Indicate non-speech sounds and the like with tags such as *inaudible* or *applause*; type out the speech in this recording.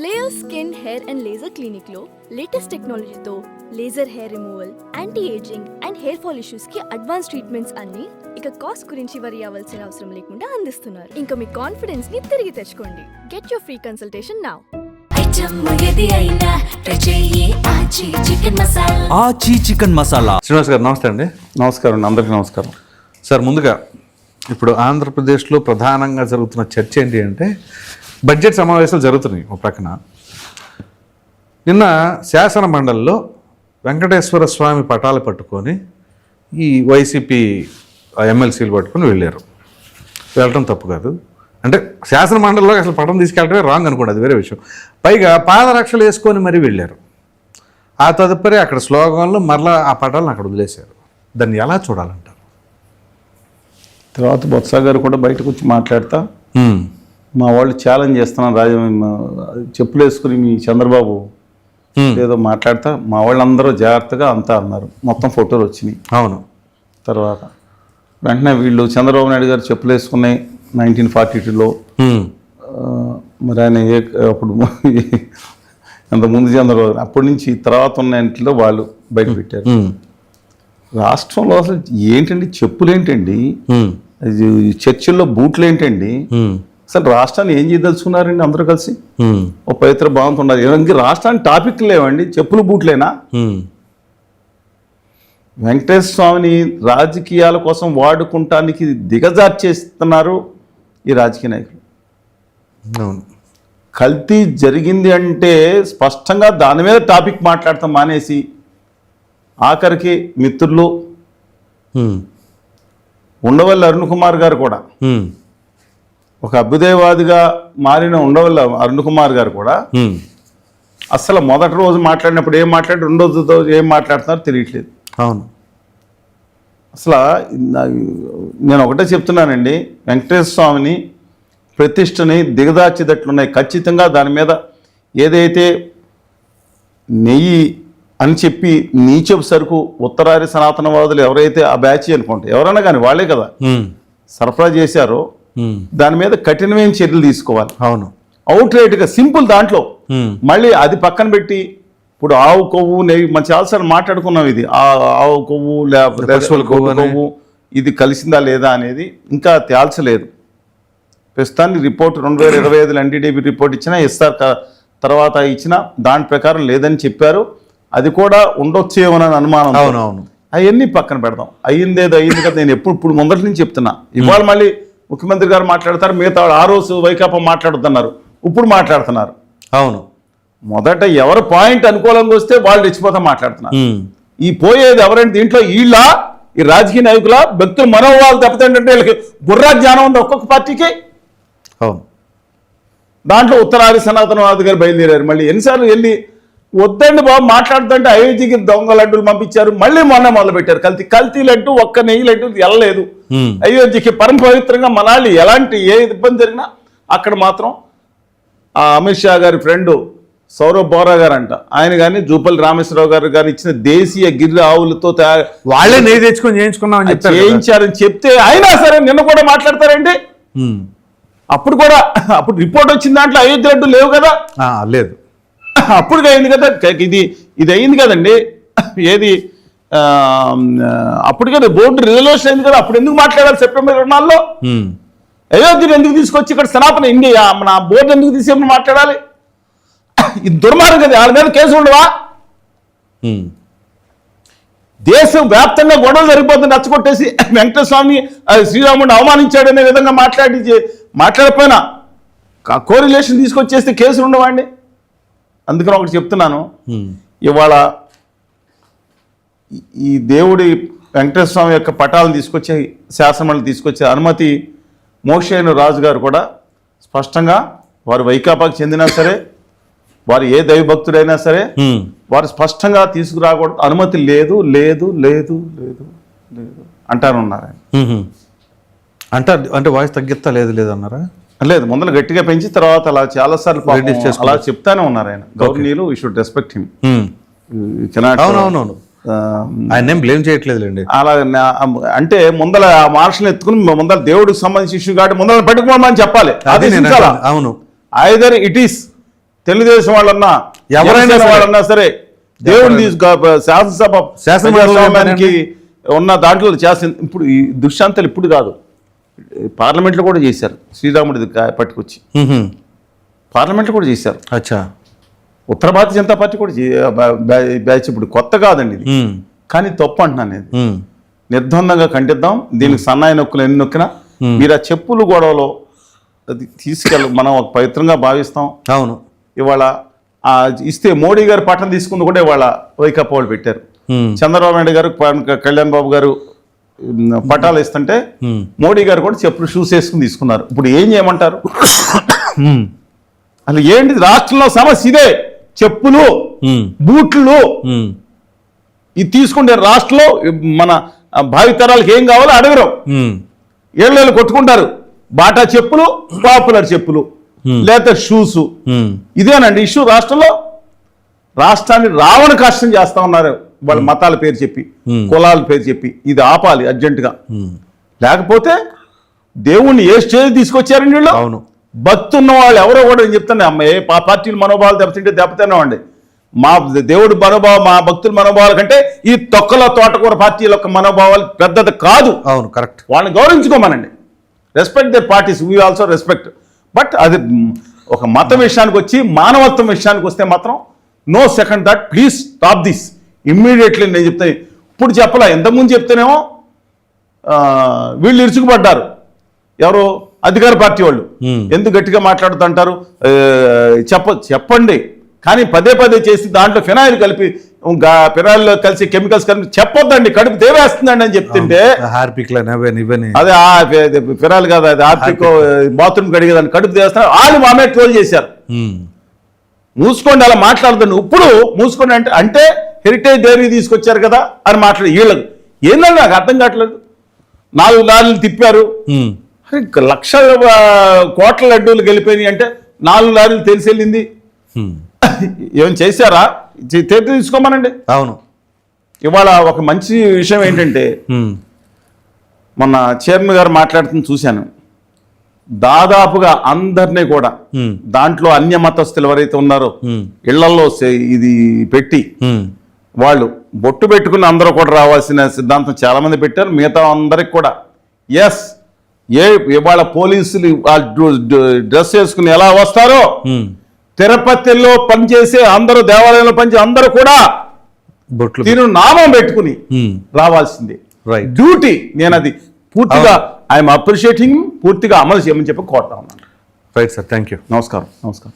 Layer skin hair and laser క్లినిక్లో latest టెక్నాలజీతో laser hair removal anti ageing and hair fall ఇష్యూస్కి advance treatments అన్ని ఇక cost గురించి వరి అవ్వాల్సిన అవసరం లేకుండా అందిస్తున్నారు. ఇంకా మీ కాన్ఫిడెన్స్ని తిరిగి తెచ్చుకోండి. Get your free consultation now Aachi chicken masala. Srinivas గారు నమస్తే అండి. నమస్కారం అండి అందరికీ నమస్కారం. సార్ ముందుగా ఇప్పుడు ఆంధ్రప్రదేశ్లో ప్రధానంగా జరుగుతున్న చర్చ ఏంటి అంటే బడ్జెట్ సమావేశాలు జరుగుతున్నాయి ఒక ప్రక్కన. నిన్న శాసన మండలిలో వెంకటేశ్వర స్వామి పటాలు పట్టుకొని ఈ వైసీపీ ఎమ్మెల్సీలు పట్టుకొని వెళ్ళారు. వెళ్ళటం తప్పు కాదు. అంటే శాసన మండలిలో అసలు పటం తీసుకెళ్ళటమే రాంగ్ అనుకోండి అది వేరే విషయం. పైగా పాదరక్షలు వేసుకొని మరీ వెళ్ళారు. ఆ తదుపరి అక్కడ స్లోగన్లో మరలా ఆ పటాలను అక్కడ వదిలేశారు. దాన్ని ఎలా చూడాలంటారు? తర్వాత బొత్స గారు కూడా బయటకు వచ్చి మాట్లాడతా. మా వాళ్ళు ఛాలెంజ్ చేస్తున్నారు రాజ చెప్పులు వేసుకుని మీ చంద్రబాబు ఏదో మాట్లాడతా మా వాళ్ళందరూ జాగ్రత్తగా అంతా అన్నారు. మొత్తం ఫోటోలు వచ్చినాయి. అవును. తర్వాత వెంటనే వీళ్ళు చంద్రబాబు నాయుడు గారు చెప్పులు వేసుకున్నాయి నైన్టీన్ ఫార్టీ టూలో మరి ఆయన ఏ అప్పుడు అంత ముందు చంద్రబాబు అప్పటి నుంచి తర్వాత ఉన్న ఇంట్లో వాళ్ళు బయట పెట్టారు. రాష్ట్రంలో అసలు ఏంటండి చెప్పులు ఏంటండి? చర్చిల్లో బూట్లు ఏంటండి? అసలు రాష్ట్రాన్ని ఏం చేయదలుచుకున్నారండి అందరూ కలిసి? ఓ పవిత్ర బాగుంటున్నారు ఇంక రాష్ట్రానికి టాపిక్ లేవండి. చెప్పులు బూట్లేనా? వెంకటేశ్వర స్వామిని రాజకీయాల కోసం వాడుకుంటానికి దిగజార్చేస్తున్నారు ఈ రాజకీయ నాయకులు. అవును. కల్తీ జరిగింది అంటే స్పష్టంగా దాని మీద టాపిక్ మాట్లాడతాం మానేసి ఆఖరికి మిత్రులు ఉండవల్లి అరుణ్ కుమార్ గారు కూడా ఒక అభ్యుదయవాదిగా మారిన ఉండవల్లి అరుణ్ కుమార్ గారు కూడా అసలు మొదటి రోజు మాట్లాడినప్పుడు ఏం మాట్లాడి రెండో రోజు ఏం మాట్లాడుతున్నారో తెలియట్లేదు. అవును. అసలు నేను ఒకటే చెప్తున్నానండి వెంకటేశ్వర స్వామిని ప్రతిష్టని దిగదార్చేటట్లున్నాయి ఖచ్చితంగా దాని మీద ఏదైతే నెయ్యి అని చెప్పి నీచపు సరుకు ఉత్తరాది సనాతనవాదులు ఎవరైతే ఆ బ్యాచ్ అనుకుంటే ఎవరైనా కానీ వాళ్ళే కదా సరఫరా చేశారో దాని మీద కఠినమైన చర్యలు తీసుకోవాలి. అవును. అవుట్ రైట్గా సింపుల్ దాంట్లో. మళ్ళీ అది పక్కన పెట్టి ఇప్పుడు ఆవు కొవ్వు నెయ్యి మనం చాలాసార్లు మాట్లాడుకున్నాం ఇది. ఆ ఆవు కొవ్వు లేకపోతే కొవ్వు ఇది కలిసిందా లేదా అనేది ఇంకా తేల్చలేదు ప్రస్తుతానికి రిపోర్ట్ రెండు వేల ఇరవై ఐదులో ఎన్డీడీబీ రిపోర్ట్ ఇచ్చినా ఇస్తారు క- తర్వాత ఇచ్చిన దాని ప్రకారం లేదని చెప్పారు. అది కూడా ఉండొచ్చేమోనని అనుమానం అవును అవును అవన్నీ పక్కన పెడదాం. అయ్యిందేదో అయ్యింది కదా నేను ఎప్పుడు ఇప్పుడు ముందటి నుంచి చెప్తున్నా. ఇవాళ మళ్ళీ ముఖ్యమంత్రి గారు మాట్లాడతారు మిగతా వాళ్ళు ఆ రోజు వైకాపా మాట్లాడుతున్నారు ఇప్పుడు మాట్లాడుతున్నారు. అవును. మొదట ఎవరు పాయింట్ అనుకూలంగా వస్తే వాళ్ళు రెచ్చిపోతా మాట్లాడుతున్నారు. ఈ పోయేది ఎవరంటే దీంట్లో వీళ్ళ ఈ రాజకీయ నాయకుల వ్యక్తులు మనోభావాలు దెబ్బతింటే వీళ్ళకి బుర్రా జ్ఞానం ఉంది ఒక్కొక్క పార్టీకి. అవును. దాంట్లో ఉత్తరాది సనాతనవాది గారు బయలుదేరారు. మళ్ళీ ఎన్నిసార్లు వెళ్ళి వద్దండి బాబు మాట్లాడుతుంటే అయోధ్యకి దొంగ లడ్డూలు పంపించారు మళ్ళీ మొన్న మొదలు పెట్టారు కల్తీ కల్తీ లడ్డు ఒక్క నెయ్యి లడ్డు వెళ్ళలేదు. అయోధ్యకి పరమ పవిత్రంగా మనాలి ఎలాంటి ఏ ఇబ్బంది జరిగినా అక్కడ మాత్రం ఆ అమిత్ షా గారి ఫ్రెండ్ సౌరవ్ బోరా గారు అంట ఆయన కానీ జూపల్లి రామేశ్వరరావు గారు గారు ఇచ్చిన దేశీయ గిర్రె ఆవులతో తయారు వాళ్ళే నెయ్యి తెచ్చుకొని చేయించుకున్నామని. చేయించారని చెప్తే అయినా సరే నిన్న కూడా మాట్లాడతారండి. అప్పుడు కూడా అప్పుడు రిపోర్ట్ వచ్చిన దాంట్లో అయోధ్య లడ్డు లేవు కదా. లేదు. *laughs* అప్పుడు అయింది కదా. ఇది ఇది అయింది కదండి. *laughs* ఏది? అప్పుడు కదా బోర్డు రిజల్యూషన్ అయింది కదా. అప్పుడు ఎందుకు మాట్లాడాలి సెప్టెంబర్ ఇరవై నాలుగులో. అయోధ్యను ఎందుకు తీసుకొచ్చి ఇక్కడ సనాతన ఇండియా మన బోర్డు ఎందుకు తీసేమని మాట్లాడాలి? *coughs* ఇది దుర్మార్గం కదా. వాళ్ళ మీద కేసు ఉండవా. దేశం వ్యాప్తంగా గొడవలు జరిగిపోతుంది. *coughs* స్వామిని ఆ, శ్రీరాముడిని అవమానించాడనే విధంగా మాట్లాడి మాట్లాడకపోయినా కోరిలేషన్ తీసుకొచ్చేస్తే కేసులు ఉండవండి అందుకని ఒకటి చెప్తున్నాను. ఇవాళ ఈ- దేవుడి వెంకటేశ్వర స్వామి యొక్క పటాలను తీసుకొచ్చే శాసనమండలి తీసుకొచ్చే అనుమతి మోషేను రాజు గారు కూడా స్పష్టంగా వారు వైకాపాకు చెందినా సరే వారు ఏ దైవభక్తుడైనా సరే. వారు స్పష్టంగా తీసుకురాకూడదు అనుమతి లేదు లేదు లేదు లేదు లేదు అంటారు ఉన్నారు ఆయన. ఉమ్. అంటే అంటే వాయిస్ తగ్గిస్తా లేదు లేదు అన్నారా లేదు ముందర గట్టిగా పెంచి తర్వాత అలా చాలాసార్లు Reduce చేసుకోవచ్చు. అలా చెప్తానే ఉన్నారు ఆయన. గవర్నీలు యూ షుడ్ రెస్పెక్ట్ హిమ్. అవునవునవును ఆయన ఏం బ్లేమ్ చేయట్లేదులేండి. అలా అంటే ముందల ఆ మార్షల్ ఎత్తుకుని ముందర దేవుడికి సంబంధించి ఇష్యూ కాబట్టి ముందర పెట్టుకోమని చెప్పాలి. అది. అవును. ఐదర్ ఇట్ ఈస్ తెలుగుదేశం వాళ్ళన్నా ఎవరైనా. వాళ్ళన్నా సరే దేవుని తీసుకు శాసనసభ ప్రజాస్వామ్యానికి ఉన్న దాంట్లో చేస్తుంది ఇప్పుడు ఈ దుష్శాంతలు ఇప్పుడు కాదు. పార్లమెంట్లో కూడా చేశారు. శ్రీరాముడిది పట్టుకొచ్చి. పార్లమెంట్లో కూడా చేశారు. అచ్చా. ఉత్తర భారతీయ జనతా పార్టీ కూడా బ్యాచ్ ఇప్పుడు కొత్త కాదండి ఇది. కానీ తప్పు అంటున్నాను నేను. మ్మ్. నిర్ద్వందంగా ఖండిద్దాం దీనికి సన్నాయి నొక్కులు ఎన్ని నొక్కినా మీరు ఆ చెప్పులు గొడవలో అది తీసుకెళ్ళ మనం ఒక పవిత్రంగా భావిస్తాం. అవును. ఇవాళ ఇస్తే మోడీ గారు పట్టణం తీసుకుంది కూడా ఇవాళ వైకప్ప వాళ్ళు పెట్టారు. చంద్రబాబు నాయుడు గారు కళ్యాణ్ బాబు గారు పట్టాలు ఇస్తుంటే. మోడీ గారు కూడా చెప్పులు షూస్ వేసుకుని తీసుకున్నారు ఇప్పుడు ఏం చేయమంటారు. అసలు ఏంటి రాష్ట్రంలో సమస్య ఇదే చెప్పులు. బూట్లు. ఇది తీసుకుంటే రాష్ట్రంలో మన భావితరాలకు ఏం కావాలో అడగరు. ఏళ్ళు కొట్టుకుంటారు బాటా చెప్పులు పాపులర్ చెప్పులు లేదా షూస్. ఇదేనండి ఇష్యూ రాష్ట్రంలో రాష్ట్రాన్ని రావణ కష్టం చేస్తా ఉన్నారు వాళ్ళ మతాల పేరు చెప్పి. కులాల పేరు చెప్పి ఇది ఆపాలి అర్జెంటుగా. లేకపోతే దేవుణ్ణి ఏ స్టేజ్ తీసుకొచ్చారండి వీళ్ళు? అవును. భక్తి ఉన్న వాళ్ళు ఎవరో కూడా నేను చెప్తాను అమ్మ ఏ పార్టీల మనోభావాలు దెబ్బతింటే దెబ్బతిన్నామండి. మా దేవుడి మనోభావం మా భక్తుల మనోభావాల కంటే ఈ తొక్కల తోటకూర పార్టీల యొక్క మనోభావాలు పెద్దది కాదు. అవును కరెక్ట్. వాళ్ళని గౌరవించుకోమనండి. Respect their parties we also respect but అది ఒక మతం విషయానికి వచ్చి మానవత్వం విషయానికి వస్తే మాత్రం no second that please stop this immediately నేను చెప్తాను ఇప్పుడు చెప్పలా ఎంతకుముందు చెప్తేనేమో వీళ్ళు ఇరుచుకుపడ్డారు ఎవరు? అధికార పార్టీ వాళ్ళు. ఎందుకు గట్టిగా మాట్లాడుతుంటారు చెప్ప చెప్పండి. కానీ పదే పదే చేసి దాంట్లో ఫినాయిల్ కలిపి ఇంకా ఫినాయిల్లో కలిసి కెమికల్స్ కలిపి చెప్పొద్దండి కడుపు దేవేస్తుందండి అని చెప్తుంటే హార్పిక్ అదే ఆ ఫె- ఫిరాలు కాదు అది ఆర్టిక్ బాత్రూమ్ కడిగేదాన్ని కడుపు చేస్తారు వాళ్ళు మామే ట్రోల్ చేశారు. మూసుకోండి అలా మాట్లాడుతుంది ఇప్పుడు మూసుకోండి అంటే అంటే హెరిటేజ్ డైరీ తీసుకొచ్చారు కదా అని మాట్లాడి వీళ్ళకు ఏందండి నాకు అర్థం కావట్లేదు నాలుగు లారీలు తిప్పారు లక్ష కోట్ల లడ్డూలు గెలిపోయినాయి అంటే నాలుగు లారీలు తెలిసి వెళ్ళింది మ్మ్. ఏం చేశారా చేతి తీసుకోమనండి అవును ఇవాళ ఒక మంచి విషయం ఏంటంటే. మొన్న చైర్మన్ గారు మాట్లాడుతుంది చూశాను దాదాపుగా అందరినీ కూడా. దాంట్లో అన్య మతస్థులు ఎవరైతే ఉన్నారో. ఇళ్ళలో ఇది పెట్టి. వాళ్ళు బొట్టు పెట్టుకుని అందరూ కూడా రావాల్సిన సిద్ధాంతం చాలా మంది పెట్టారు మిగతా అందరికి కూడా. ఎస్ ఏ ఇవాళ పోలీసులు డ్రెస్ వేసుకుని ఎలా వస్తారో. తిరుపతిలో పనిచేసే అందరూ దేవాలయంలో పనిచేసే అందరూ కూడా తిరు నామం పెట్టుకుని. రావాల్సిందే. డ్యూటీ నేను అది పూర్తిగా ఐఎమ్ అప్రిషియేటింగ్ పూర్తిగా అమలు చేయమని చెప్పి కోరుతా ఉన్నాను. రైట్ సార్ థ్యాంక్ యూ నమస్కారం నమస్కారం.